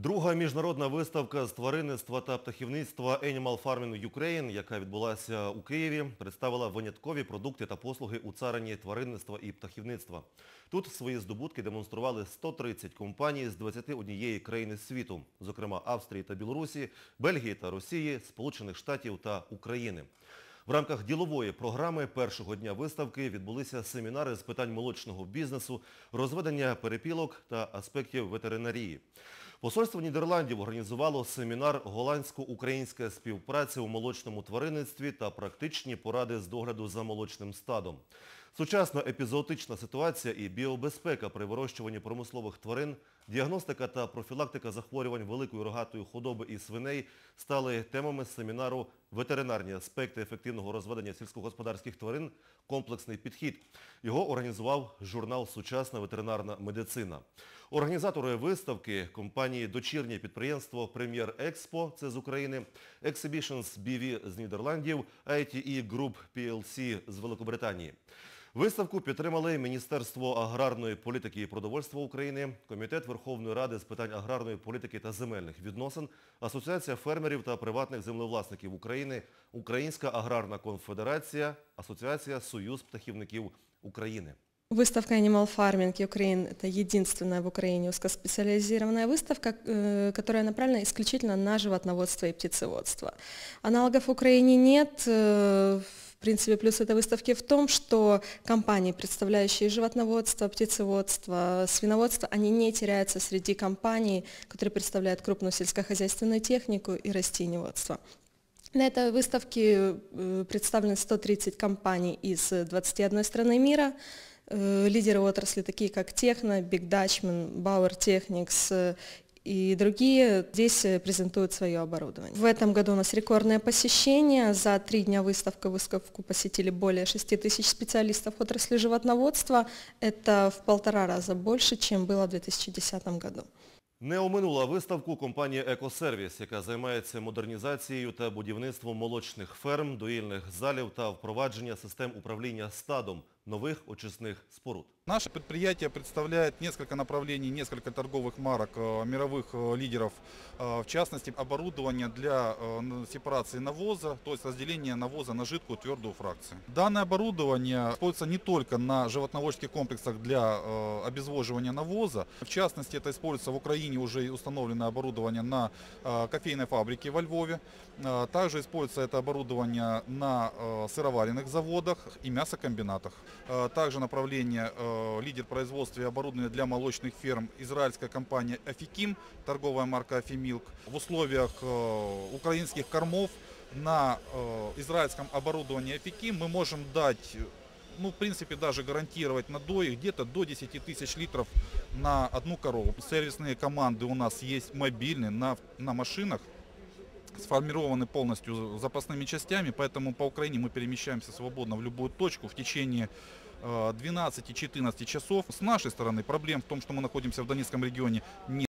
Друга міжнародна виставка з тваринництва та птахівництва Animal Farming Ukraine, яка відбулася у Києві, представила виняткові продукти та послуги у царині тваринництва і птахівництва. Тут свої здобутки демонстрували 130 компаній з 21 країни світу, зокрема Австрії та Білорусі, Бельгії та Росії, Сполучених Штатів та України. В рамках ділової програми першого дня виставки відбулися семінари з питань молочного бізнесу, розведення перепілок та аспектів ветеринарії. Посольство Нідерландів організувало семінар «Голландсько-українська співпраця у молочному тваринництві та практичні поради з догляду за молочним стадом». Сучасна епізоотична ситуація і біобезпека при вирощуванні промислових тварин, діагностика та профілактика захворювань великої рогатої худоби і свиней стали темами семінару «Ветеринарні аспекти ефективного розведення сільськогосподарських тварин. Комплексний підхід». Його організував журнал «Сучасна ветеринарна медицина». Організатори виставки – компанії «Дочірнє підприємство Прем'єр Експо» – це з України, Exhibitions BV з Нідерландів, ITE Group PLC з Великобританії. Виставку підтримали Міністерство аграрної політики і продовольства України, Комітет Верховної Ради з питань аграрної політики та земельних відносин, Асоціація фермерів та приватних землевласників України, Українська аграрна конфедерація, Асоціація Союз птахівників України. Выставка Animal Farming Ukraine – это единственная в Украине узкоспециализированная выставка, э, которая направлена исключительно на животноводство и птицеводство. Аналогов в Украине нет. Э, В принципе, плюс этой выставки в том, что компании, представляющие животноводство, птицеводство, свиноводство, они не теряются среди компаний, которые представляют крупную сельскохозяйственную технику и растениеводство. На этой выставке э, представлены 130 компаний из 21 страны мира. Э, Лидеры отрасли, такие как Техно, Dutchman, Bauer Technics э, и другие, здесь э, презентуют свое оборудование. В этом году у нас рекордное посещение. За три дня выставка, выставку посетили более 6 тысяч специалистов отрасли животноводства. Это в полтора раза больше, чем было в 2010 году. Не оминула виставку компанія «Екосервіс», яка займається модернізацією та будівництвом молочних ферм, доїльних залів та впровадження систем управління стадом нових очисних споруд. Наше предприятие представляет несколько направлений, несколько торговых марок э, мировых э, лидеров, э, в частности оборудование для сепарации навоза, то есть разделения навоза на жидкую твердую фракцию. Данное оборудование используется не только на животноводческих комплексах для обезвоживания навоза, в частности это используется в Украине уже и установлено оборудование на кофейной фабрике во Львове, также используется это оборудование на сыроваренных заводах и мясокомбинатах. Также направление лидер производства и оборудования для молочных ферм израильская компания Афиким, торговая марка Афимилк. В условиях э, украинских кормов на э, израильском оборудовании Афиким мы можем дать э, ну, в принципе, даже гарантировать надои где-то до 10 тысяч литров на одну корову. Сервисные команды у нас есть мобильные на, на машинах, сформированы полностью запасными частями, поэтому по Украине мы перемещаемся свободно в любую точку в течение э, 12-14 часов. С нашей стороны проблем в том, что мы находимся в Донецком регионе, нет.